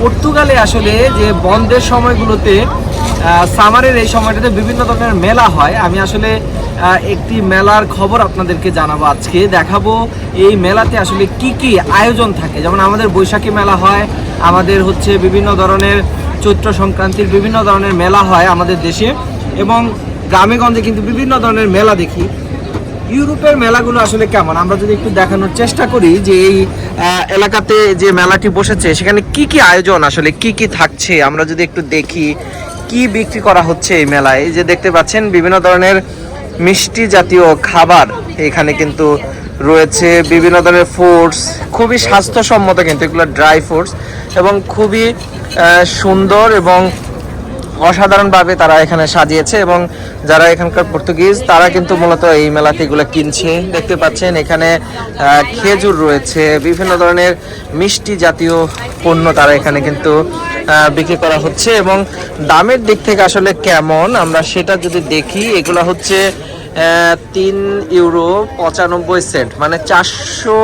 পর্তুগালে আসলে যে বন্ধের সময়গুলোতে সামারের এই সময়টাতে বিভিন্ন ধরনের মেলা হয়। আমি আসলে একটি মেলার খবর আপনাদেরকে জানাব আজকে। দেখাবো এই মেলাতে আসলে কি কি আয়োজন থাকে। যেমন আমাদের বৈশাখী মেলা হয়, আমাদের হচ্ছে বিভিন্ন ধরনের চৈত্র সংক্রান্তির বিভিন্ন ধরনের মেলা হয় আমাদের দেশে। এবং গ্রামে গঞ্জে কিন্তু বিভিন্ন ধরনের মেলা দেখি। ইউরোপের মেলাগুলো আসলে কেমন? আমরা যদি একটু দেখানোর চেষ্টা করি যে এই এলাকাতে যে মেলাটি বসেছে, সেখানে কি কি আয়োজন আসলে, কি কি থাকছে? আমরা যদি একটু দেখি কি বিক্রি করা হচ্ছে এই মেলায়। যে দেখতে পাচ্ছেন, বিভিন্ন ধরনের মিষ্টি জাতীয় খাবার এখানে কিন্তু রয়েছে। বিভিন্ন ধরনের ফ্রুটস খুবই স্বাস্থ্যসম্মত কিন্তু এগুলো ড্রাই ফ্রুটস এবং খুবই সুন্দর এবং অসাধারণভাবে তারা এখানে সাজিয়েছে এবং যারা এখানকার পর্তুগিজ, তারা কিন্তু মূলত এই মেলাতে এগুলো কিনছে। দেখতে পাচ্ছেন এখানে খেজুর রয়েছে, বিভিন্ন ধরনের মিষ্টি জাতীয় পণ্য তারা এখানে কিন্তু বিক্রি করা হচ্ছে এবং দামের দিক থেকে আসলে কেমন? আমরা সেটা যদি দেখি, এগুলো হচ্ছে তিন ইউরো পঁচানব্বই সেন্ট মানে চারশো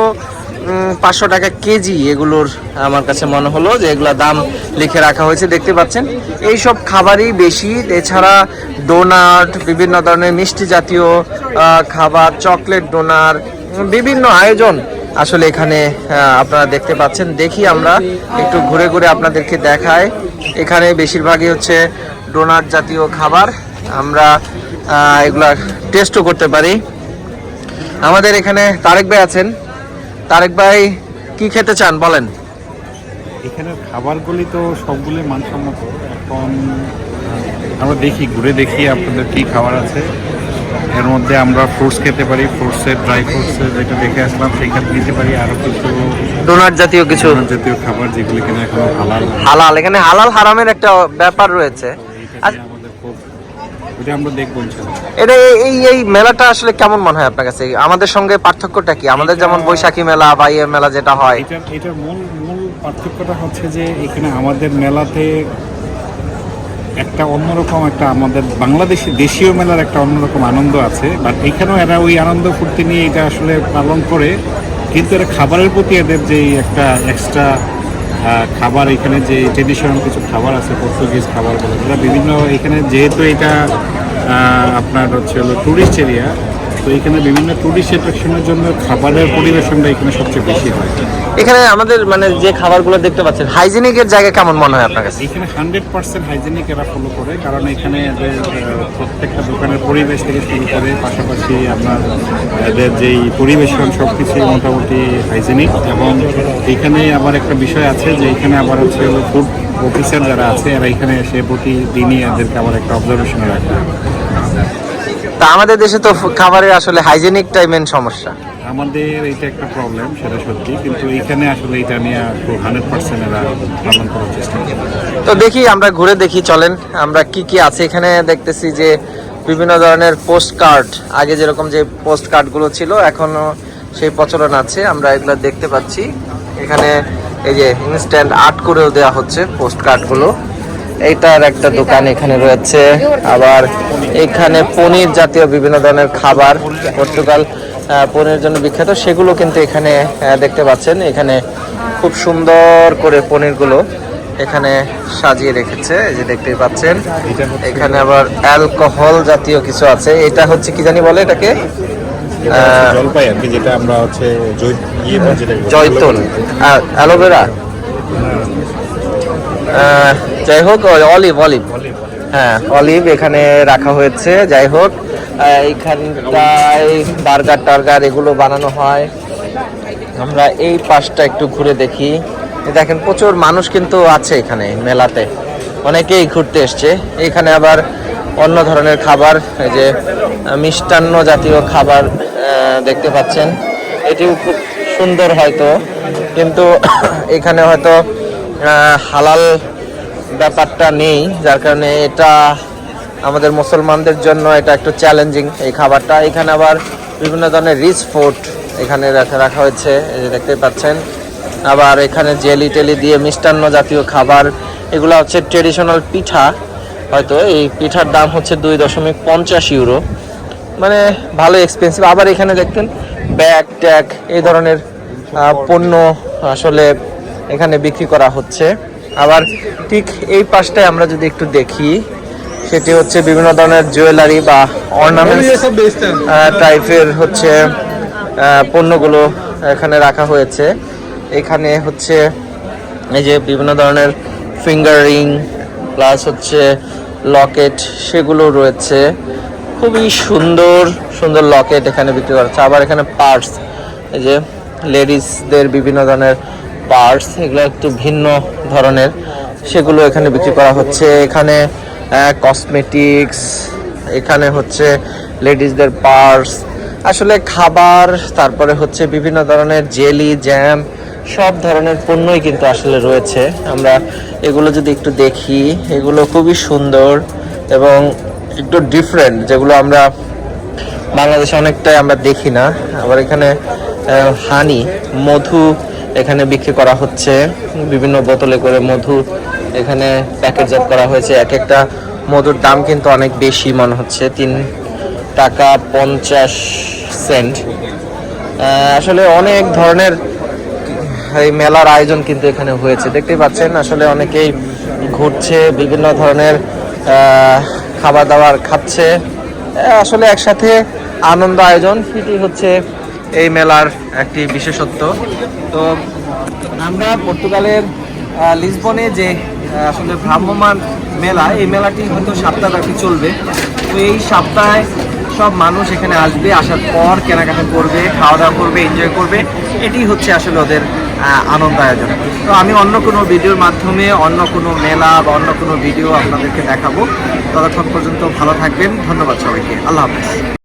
পাঁচশো টাকা কেজি এগুলোর আমার কাছে মনে হলো যে এগুলো দাম লিখে রাখা হয়েছে, দেখতে পাচ্ছেন। এই সব খাবারই বেশি। এছাড়া ডোনাট, বিভিন্ন ধরনের মিষ্টি জাতীয় খাবার, চকলেট ডোনার, বিভিন্ন আয়োজন আসলে এখানে আপনারা দেখতে পাচ্ছেন। দেখি আমরা একটু ঘুরে ঘুরে আপনাদেরকে দেখায় এখানে বেশিরভাগই হচ্ছে ডোনাট জাতীয় খাবার। আমরা এগুলা টেস্টও করতে পারি। আমাদের এখানে তারেক ভাই আছেন। তারেক ভাই কি খেতে চান বলেন? এখানের খাবারগুলি তো সবগুলি মানসম্মত। এখন আমরা দেখি ঘুরে দেখি আপনাদের কি খাবার আছে। এর মধ্যে আমরা ফ্রুটস খেতে পারি ফ্রুটসের ড্রাই ফ্রুটসের যেটা দেখে আসলাম সেইখানে নিতে পারি। আরও কিছু ডোনাট জাতীয় কিছু? জাতীয় খাবার যেগুলি কিনা এখন হালাল। হালাল এখানে হালাল হারামের একটা ব্যাপার রয়েছে এটা নিয়ে আমাদের খুব ওটা আমরা দেখব এটা এই- এই এই মেলাটা আসলে কেমন মনে হয় আপনার কাছে? আমাদের সঙ্গে পার্থক্যটা কি? আমাদের যেমন বৈশাখী মেলা বা ইয়ে মেলা যেটা হয়। এটার এটার মূল মূল পার্থক্যটা হচ্ছে যে এখানে আমাদের মেলাতে একটা অন্যরকম একটা আমাদের বাংলাদেশি দেশীয় মেলার একটা অন্যরকম আনন্দ আছে। বাট এখানেও এরা ওই আনন্দ ফুর্তি নিয়ে এটা আসলে পালন করে। কিন্তু এরা খাবারের প্রতি এদের যে একটা এক্সট্রা খাবার এখানে যে ট্রেডিশনাল কিছু খাবার আছে পর্তুগিজ খাবার বলে এরা বিভিন্ন এখানে যেহেতু এটা আপনার হচ্ছে হলো ট্যুরিস্ট এরিয়া তো এখানে বিভিন্ন ট্যুরিস্ট অ্যাট্রাকশনের জন্য খাবারের পরিবেশনটা এখানে সবচেয়ে বেশি হয়। এখানে আমাদের মানে যে খাবারগুলো দেখতে পাচ্ছেন হাইজিনিকের জায়গা কেমন মনে হয় আপনার কাছে? এখানে হান্ড্রেড পার্সেন্ট হাইজেনিক এরা ফলো করে কারণ এখানে এদের প্রত্যেকটা দোকানের পরিবেশ থেকে শুরু করে পাশাপাশি আপনার এদের যেই পরিবেশন সব কিছুই মোটামুটি হাইজেনিক এবং এখানে আবার একটা বিষয় আছে যে এখানে আবার হচ্ছে ফুড অফিসার যারা আছে এরা এখানে এসে প্রতিদিনই এদেরকে আবার একটা অবজারভেশনে রাখে। তা আমাদের দেশে তো খাবারের আসলে হাইজেনিকটাই মেন সমস্যা। আমাদের এটা একটা প্রবলেম সেটা সত্যি কিন্তু এখানে আসলে এটা নিয়ে হান্ড্রেড পার্সেন্ট এরা পালন করার চেষ্টা তো দেখি আমরা ঘুরে দেখি চলেন। আমরা কি কি আছে এখানে দেখতেছি যে বিভিন্ন ধরনের পোস্ট কার্ড আগে যেরকম যে পোস্ট কার্ডগুলো ছিল এখনও সেই প্রচলন আছে। আমরা এগুলো দেখতে পাচ্ছি। এখানে এই যে ইনস্ট্যান্ট আর্ট করেও দেওয়া হচ্ছে পোস্ট কার্ডগুলো এইটার একটা দোকান এখানে রয়েছে। আবার এখানে পনির জাতীয় বিভিন্ন ধরনের খাবার পর্তুগাল পনিরের জন্য বিখ্যাত সেগুলো কিন্তু এখানে দেখতে পাচ্ছেন। এখানে খুব সুন্দর করে পনিরগুলো এখানে সাজিয়ে রেখেছে এই যে দেখতেই পাচ্ছেন। এখানে আবার অ্যালকোহল জাতীয় কিছু আছে। এটা হচ্ছে কি জানি বলে এটাকে? এটা জলপাই আর কি যেটা আমরা হচ্ছে ইয়ে জয়তুন। অ্যালোভেরা? আহ, যাই হোক অলিভ অলিভ হ্যাঁ অলিভ এখানে রাখা হয়েছে যাই হোক এইখানটায় বার্গার টার্গার এগুলো বানানো হয়। আমরা এই পাশটা একটু ঘুরে দেখি। দেখেন প্রচুর মানুষ কিন্তু আছে এখানে মেলাতে। অনেকেই ঘুরতে এসছে। এখানে আবার অন্য ধরনের খাবার এই যে মিষ্টান্ন জাতীয় খাবার দেখতে পাচ্ছেন। এটিও খুব সুন্দর হয়তো। কিন্তু এখানে হয়তো হালাল ব্যাপারটা নেই, যার কারণে এটা আমাদের মুসলমানদের জন্য এটা একটু চ্যালেঞ্জিং এই খাবারটা। এখানে আবার বিভিন্ন ধরনের রিচ ফুড এখানে রাখা হয়েছে, এই যে দেখতে পাচ্ছেন। আবার এখানে জেলি টেলি দিয়ে মিষ্টান্ন জাতীয় খাবার। এগুলো হচ্ছে ট্রেডিশনাল পিঠা। হয়তো এই পিঠার দাম হচ্ছে দুই দশমিক পঞ্চাশ ইউরো মানে ভালো এক্সপেন্সিভ আবার এখানে দেখতেন ব্যাগ ট্যাগ এই ধরনের পণ্য আসলে এখানে বিক্রি করা হচ্ছে। আবার ঠিক এই পাশটায় আমরা যদি একটু দেখি সেটি হচ্ছে বিভিন্ন ধরনের জুয়েলারি বা অর্নামেন্টস টাইপের হচ্ছে পণ্যগুলো এখানে রাখা হয়েছে। এখানে হচ্ছে এই যে বিভিন্ন ধরনের ফিঙ্গার রিং প্লাস হচ্ছে লকেট সেগুলো রয়েছে। খুবই সুন্দর সুন্দর লকেট এখানে বিক্রি করা হচ্ছে। আবার এখানে পার্টস এই যে লেডিসদের বিভিন্ন ধরনের পার্টস এগুলো একটু ভিন্ন ধরনের, সেগুলো এখানে বিক্রি করা হচ্ছে। এখানে কসমেটিক্স এখানে হচ্ছে লেডিসদের পার্স আসলে খাবার, তারপরে হচ্ছে বিভিন্ন ধরনের জেলি জ্যাম সব ধরনের পণ্যই কিন্তু আসলে রয়েছে। আমরা এগুলো যদি একটু দেখি, এগুলো খুবই সুন্দর এবং একটু ডিফারেন্ট যেগুলো আমরা বাংলাদেশে অনেকটাই আমরা দেখি না। আবার এখানে হানি মধু এখানে বিক্রি করা হচ্ছে। বিভিন্ন বোতলে করে মধু এখানে প্যাকেটজাত করা হয়েছে। এক একটা মধুর দাম কিন্তু অনেক বেশি মনে হচ্ছে। তিন টাকা পঞ্চাশ সেন্ট। আসলে অনেক ধরনের এই মেলার আয়োজন কিন্তু এখানে হয়েছে। দেখতেই পাচ্ছেন, আসলে অনেকেই ঘুরছে, বিভিন্ন ধরনের খাবার দাবার খাচ্ছে। আসলে একসাথে আনন্দ আয়োজন। সেটি হচ্ছে এই মেলার একটি বিশেষত্ব। তো আমরা পর্তুগালের লিসবনে যে আসলে ভ্রাম্যমান মেলা, এই মেলাটি হয়তো সপ্তাহব্যাপী চলবে। তো এই সপ্তাহে সব মানুষ এখানে আসবে, আসার পর কেনাকাটা করবে খাওয়া দাওয়া করবে এনজয় করবে। এটি হচ্ছে আসলে ওদের আনন্দ আয়োজন। তো আমি অন্য কোনো ভিডিওর মাধ্যমে অন্য কোনো মেলা বা অন্য কোনো ভিডিও আপনাদেরকে দেখাবো। ততক্ষণ পর্যন্ত ভালো থাকবেন। ধন্যবাদ সবাইকে। আল্লাহ হাফেজ।